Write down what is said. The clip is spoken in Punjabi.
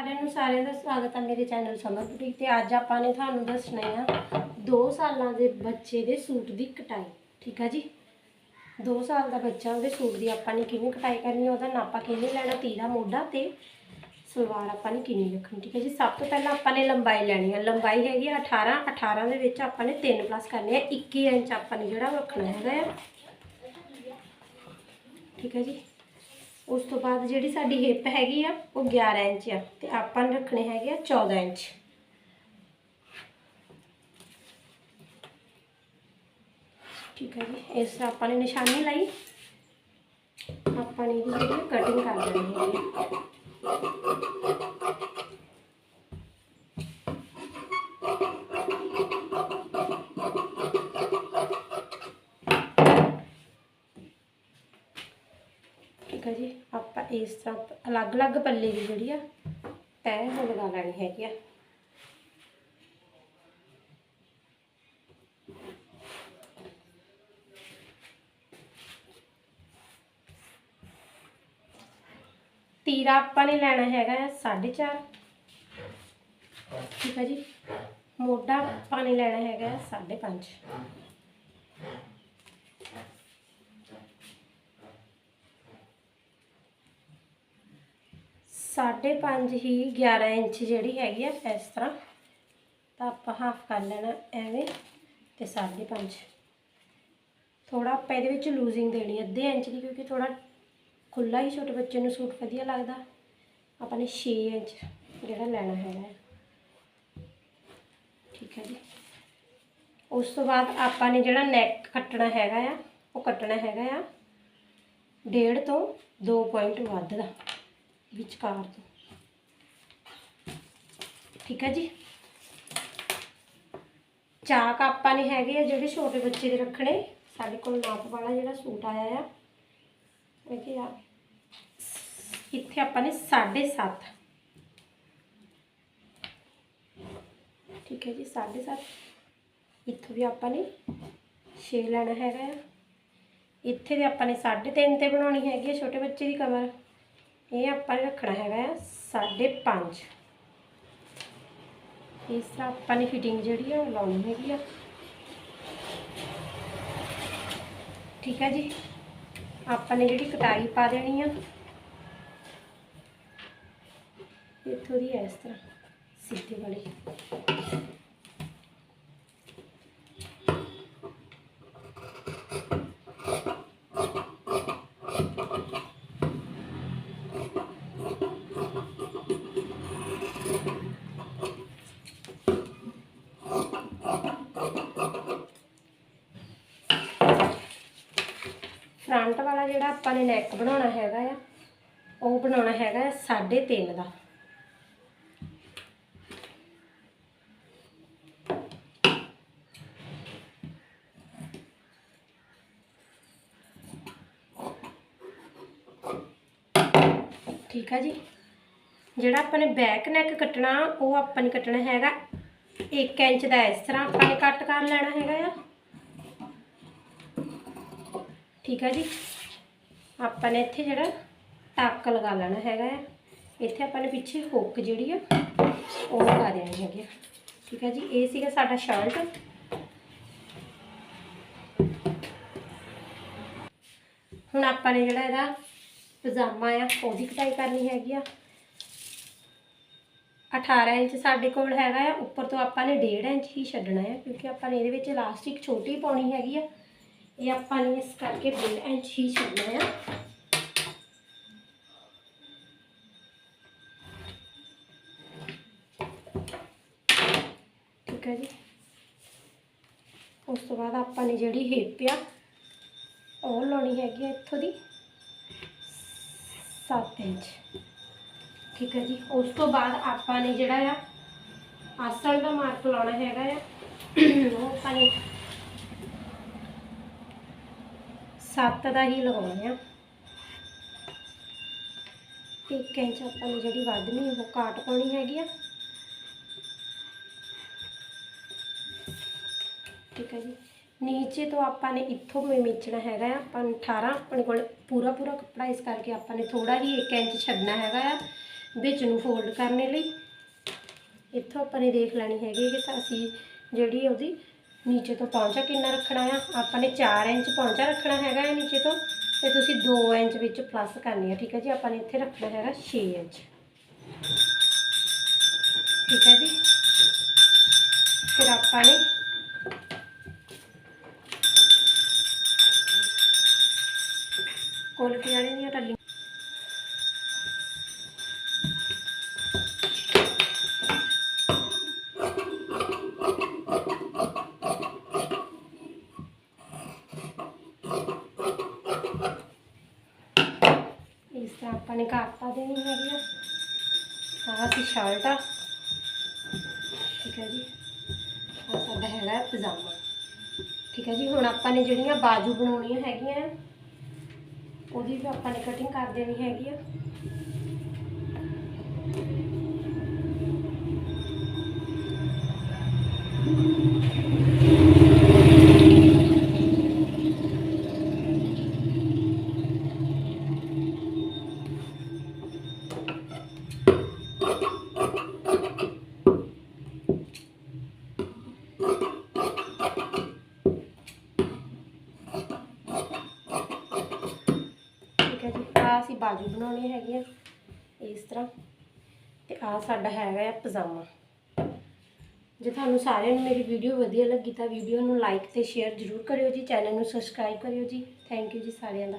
ਸਾਰਿਆਂ ਨੂੰ ਸਾਰਿਆਂ ਦਾ ਸਵਾਗਤ ਹੈ ਮੇਰੇ ਚੈਨਲ ਸਮਰ ਬੁਟੀਕ ਤੇ। ਅੱਜ ਆਪਾਂ ਨੇ ਤੁਹਾਨੂੰ ਦੱਸਣਾ ਆ 2 ਸਾਲਾਂ ਦੇ ਬੱਚੇ ਦੇ ਸੂਟ ਦੀ ਕਟਾਈ, ਠੀਕ ਆ ਜੀ? 2 ਸਾਲ ਦਾ ਬੱਚਾ, ਉਹਦੇ ਸੂਟ ਦੀ ਆਪਾਂ ਨੇ ਕਿਵੇਂ ਕਟਾਈ ਕਰਨੀ, ਉਹਦਾ ਨਾਪਾ ਕਿਵੇਂ ਲੈਣਾ, ਤੀਰਾ ਮੋਢਾ ਤੇ ਸਲਵਾਰ ਆਪਾਂ ਨੇ ਕਿੰਨੀ ਰੱਖਣੀ, ਠੀਕ ਹੈ ਜੀ? ਸਭ ਤੋਂ ਪਹਿਲਾਂ ਆਪਾਂ ਨੇ ਲੰਬਾਈ ਲੈਣੀ ਹੈ ਲੰਬਾਈ ਹੈਗੀ ਆ 18 18 ਦੇ ਵਿੱਚ ਆਪਾਂ ਨੇ 3 ਪਲੱਸ ਕਰਨੇ ਆ। 21 ਇੰਚ ਆਪਾਂ ਨੇ ਜਿਹੜਾ ਉਹ ਰੱਖਣਾ ਹੈਗਾ ਆ। ਠੀਕ ਹੈ ਜੀ? ਉਸ ਤੋਂ ਬਾਅਦ ਜਿਹੜੀ ਸਾਡੀ ਹਿੱਪ ਹੈਗੀ ਆ ਉਹ 11 ਇੰਚ ਆ ਤੇ ਆਪਾਂ ਨੇ ਰੱਖਣੇ ਹੈਗੇ ਆ 14 ਇੰਚ ਠੀਕ ਹੈ ਜੀ ਇਸ ਤਰ੍ਹਾਂ ਆਪਾਂ ਨੇ ਨਿਸ਼ਾਨੀ ਲਾਈ ਆਪਾਂ ਨੇ ਇਹਦੀ ਜਿਹੜੀ ਕਟਿੰਗ ਕਰ ਦੇਣੀ ਹੈ ਠੀਕ ਹੈ ਜੀ ਆਪਾਂ ਇਸ ਤਰ੍ਹਾਂ ਅਲੱਗ-ਅਲੱਗ ਪੱਲੇ ਦੀ ਜਿਹੜੀ ਆ ਤੈਅ ਹੋ ਲਗਾ ਲੈਣੀ ਹੈਗੀ ਆ। ਤੀਰਾ ਆਪਾਂ ਨੇ ਲੈਣਾ ਹੈਗਾ ਆ 4.5 ਠੀਕ ਹੈ ਜੀ। ਮੋਢਾ ਆਪਾਂ ਨੇ ਲੈਣਾ ਹੈਗਾ 5.5 ਸਾਢੇ ਪੰਜ ਹੀ 11 ਇੰਚ ਜਿਹੜੀ ਹੈਗੀ ਆ ਇਸ ਤਰ੍ਹਾਂ। ਤਾਂ ਆਪਾਂ ਹਾਫ ਕਰ ਲੈਣਾ ਐਵੇਂ ਤੇ ਸਾਢੇ ਪੰਜ। ਥੋੜਾ ਆਪਾਂ ਇਹਦੇ ਵਿੱਚ ਲੂਜ਼ਿੰਗ ਦੇਣੀ ਅੱਧੇ ਇੰਚ ਦੀ ਕਿਉਂਕਿ ਥੋੜਾ ਖੁੱਲਾ ਹੀ ਛੋਟੇ ਬੱਚੇ ਨੂੰ ਸੂਟ ਵਧੀਆ ਲੱਗਦਾ। ਆਪਾਂ ਨੇ 6 ਇੰਚ ਜਿਹੜਾ ਲੈਣਾ ਹੈਗਾ ਹੈ। ਠੀਕ ਹੈ ਜੀ। ਉਸ ਤੋਂ ਬਾਅਦ ਆਪਾਂ ਨੇ ਜਿਹੜਾ ਨੈਕ ਕੱਟਣਾ ਹੈਗਾ ਆ, ਉਹ ਕੱਟਣਾ ਹੈਗਾ ਆ। ਡੇਢ ਤੋਂ 2 ਪੁਆਇੰਟ ਵੱਧ ਦਾ। ਵਿਚਕਾਰ ਤੋਂ ਠੀਕ ਹੈ ਜੀ ਚਾਕ ਆਪਾਂ ਨੇ ਹੈਗੇ ਆ ਜਿਹੜੇ ਛੋਟੇ ਬੱਚੇ ਦੇ ਰੱਖਣੇ ਸਾਡੇ ਕੋਲ ਨਾਪ ਵਾਲਾ ਜਿਹੜਾ ਸੂਟ ਆਇਆ ਆ ਇਹ ਕੀ ਆ ਇੱਥੇ ਆਪਾਂ ਨੇ 7.5 ਠੀਕ ਹੈ ਜੀ 7.5 ਇੱਥੋਂ ਵੀ ਆਪਾਂ ਨੇ 6 ਲੈਣਾ ਹੈਗਾ ਆ ਇੱਥੇ ਦੇ ਆਪਾਂ ਨੇ 3.5 ਤੇ ਬਣਾਉਣੀ ਹੈਗੀ ਆ ਛੋਟੇ ਬੱਚੇ ਦੀ ਕਮਰ ਇਹ ਆਪਾਂ ਨੇ ਰੱਖਣਾ ਹੈਗਾ ਆ 5.5 ਇਸ ਤਰ੍ਹਾਂ ਆਪਾਂ ਨੇ ਫਿਟਿੰਗ ਜਿਹੜੀ ਆ ਉਹ ਲਾਉਣੀ ਹੈਗੀ ਆ। ਠੀਕ ਹੈ ਜੀ? ਆਪਾਂ ਨੇ ਜਿਹੜੀ ਕਟਾਈ ਪਾ ਦੇਣੀ ਆ। ਇੱਥੋਂ ਦੀ ਫਰੰਟ ਵਾਲਾ ਜਿਹੜਾ ਆਪਾਂ ਨੇ ਨੈਕ ਬਣਾਉਣਾ ਹੈਗਾ ਆ, ਉਹ ਬਣਾਉਣਾ ਹੈਗਾ 3.5 ਦਾ। ਠੀਕ ਆ ਜੀ? ਜਿਹੜਾ ਆਪਾਂ ਨੇ ਬੈਕ ਨੈਕ ਕੱਟਣਾ, ਉਹ ਆਪਾਂ ਨੇ ਕੱਟਣਾ ਹੈਗਾ 1 ਇੰਚ ਦਾ ਇਸ ਤਰ੍ਹਾਂ ਆਪਾਂ ਨੇ ਕੱਟ ਕਰ ਲੈਣਾ ਹੈਗਾ ਆ। ਠੀਕ ਹੈ ਜੀ। ਆਪਾਂ ਨੇ ਇੱਥੇ ਜਿਹੜਾ ਟੱਕ ਲਗਾ ਲੈਣਾ ਹੈਗਾ ਆ। ਇੱਥੇ ਆਪਾਂ ਨੇ ਪਿੱਛੇ ਹੁੱਕ ਜਿਹੜੀ ਆ, ਉਹ ਲਗਾ ਦੇਣੀ ਹੈਗੀ ਆ। ਠੀਕ ਹੈ ਜੀ, ਇਹ ਸੀਗਾ ਸਾਡਾ ਸ਼ਰਟ। ਹੁਣ ਆਪਾਂ ਨੇ ਜਿਹੜਾ ਇਹਦਾ ਪਜਾਮਾ ਆ, ਉਹਦੀ ਕਟਾਈ ਕਰਨੀ ਹੈਗੀ ਆ। 18 ਇੰਚ ਸਾਡੇ ਕੋਲ ਹੈਗਾ ਆ, ਉੱਪਰ ਤੋਂ ਆਪਾਂ ਨੇ 1.5 ਇੰਚ ਹੀ ਛੱਡਣਾ ਆ, ਕਿਉਂਕਿ ਆਪਾਂ ਨੇ ਇਹਦੇ ਵਿੱਚ ਇਲਾਸਟਿਕ ਛੋਟੀ ਪਾਉਣੀ ਹੈਗੀ ਆ। ਇਹ ਆਪਾਂ ਨੇ ਇਸ ਕਰਕੇ 1.5 ਇੰਚ ਹੀ ਛੱਡਣਾ ਆ। ਠੀਕ ਹੈ ਜੀ। ਉਸ ਤੋਂ ਬਾਅਦ ਆਪਾਂ ਨੇ ਜਿਹੜੀ ਹਿੱਪ ਆ, ਉਹ ਲਾਉਣੀ ਹੈਗੀ ਆ ਇੱਥੋਂ ਦੀ 7 ਇੰਚ। ਠੀਕ ਹੈ ਜੀ। ਉਸ ਤੋਂ ਬਾਅਦ ਆਪਾਂ ਨੇ ਜਿਹੜਾ ਆ ਆਸਣ ਦਾ ਮਾਰਕ ਲਾਉਣਾ ਹੈਗਾ ਆ। ਉਹ ਆਪਾਂ ਨੇ ਸੱਤ ਦਾ ਹੀ ਲਗਾਉਣਾ ਆ ਇੱਕ ਇੰਚ ਆਪਾਂ ਨੇ ਜਿਹੜੀ ਵੱਧਣੀ, ਉਹ ਕਾਟ ਪਾਉਣੀ ਹੈਗੀ ਆ। ਠੀਕ ਹੈ ਜੀ। ਨੀਚੇ ਤੋਂ ਆਪਾਂ ਨੇ ਇੱਥੋਂ ਮਿਚਣਾ ਹੈਗਾ ਆ। ਆਪਾਂ ਨੂੰ 18 ਆਪਣੇ ਕੋਲ ਪੂਰਾ ਪੂਰਾ ਕੱਪੜਾ, ਇਸ ਕਰਕੇ ਆਪਾਂ ਨੇ ਥੋੜਾ ਹੀ 1 ਇੰਚ ਛੱਡਣਾ ਹੈਗਾ ਆ, ਵਿੱਚ ਨੂੰ ਫੋਲਡ ਕਰਨ ਲਈ। ਇੱਥੋਂ ਆਪਾਂ ਨੇ ਦੇਖ ਲੈਣੀ ਹੈਗੀ ਕਿ ਅਸੀਂ ਜਿਹੜੀ ਉਹਦੀ ਨੀਚੇ ਤੋਂ ਪੌਂਚਾ ਕਿੰਨਾ ਰੱਖਣਾ ਆ? ਆਪਾਂ ਨੇ 4 ਇੰਚ ਪੌਂਚਾ ਰੱਖਣਾ ਹੈਗਾ ਹੈ ਨੀਚੇ ਤੋਂ, ਤੇ ਤੁਸੀਂ 2 ਇੰਚ ਵਿੱਚ ਪਲੱਸ ਕਰਨੀ ਹੈ ਠੀਕ ਹੈ ਜੀ? ਆਪਾਂ ਨੇ ਇੱਥੇ ਰੱਖਣਾ ਹੈਗਾ 6 ਇੰਚ। ਠੀਕ ਹੈ ਜੀ? ਫਿਰ ਆਪਾਂ ਨੇ ਇਸ ਤਰ੍ਹਾਂ ਆਪਾਂ ਨੇ ਘਰ ਪਾ ਦੇਣੀ ਹੈਗੀ ਆ ਆਹ ਸੀ ਸ਼ਰਟ ਆ ਠੀਕ ਹੈ ਜੀ ਆਹ ਸਾਡਾ ਹੈਗਾ ਹੈ ਪਜਾਮਾ ਠੀਕ ਹੈ ਜੀ ਹੁਣ ਆਪਾਂ ਨੇ ਜਿਹੜੀਆਂ ਬਾਜੂ ਬਣਾਉਣੀਆਂ ਹੈਗੀਆਂ ਉਹਦੀ ਵੀ ਆਪਾਂ ਨੇ ਕਟਿੰਗ ਕਰ ਦੇਣੀ ਹੈਗੀ ਆ ਠੀਕ ਆ ਅਸੀਂ ਬਾਜੂ ਬਣਾਉਣੀ ਹੈਗੀ ਆ, ਇਸ ਤਰ੍ਹਾਂ। ਤੇ ਆ ਸਾਡਾ ਹੈਗਾ ਆ ਪਜਾਮਾ। ਜੇ ਤੁਹਾਨੂੰ ਸਾਰਿਆਂ ਨੂੰ ਮੇਰੀ ਵੀਡੀਓ ਵਧੀਆ ਲੱਗੀ ਤਾਂ ਵੀਡੀਓ ਨੂੰ ਲਾਈਕ ਤੇ ਸ਼ੇਅਰ ਜ਼ਰੂਰ ਕਰਿਓ ਜੀ ਚੈਨਲ ਨੂੰ ਸਬਸਕ੍ਰਾਈਬ ਕਰਿਓ ਜੀ। ਥੈਂਕ ਯੂ ਜੀ ਸਾਰਿਆਂ ਦਾ।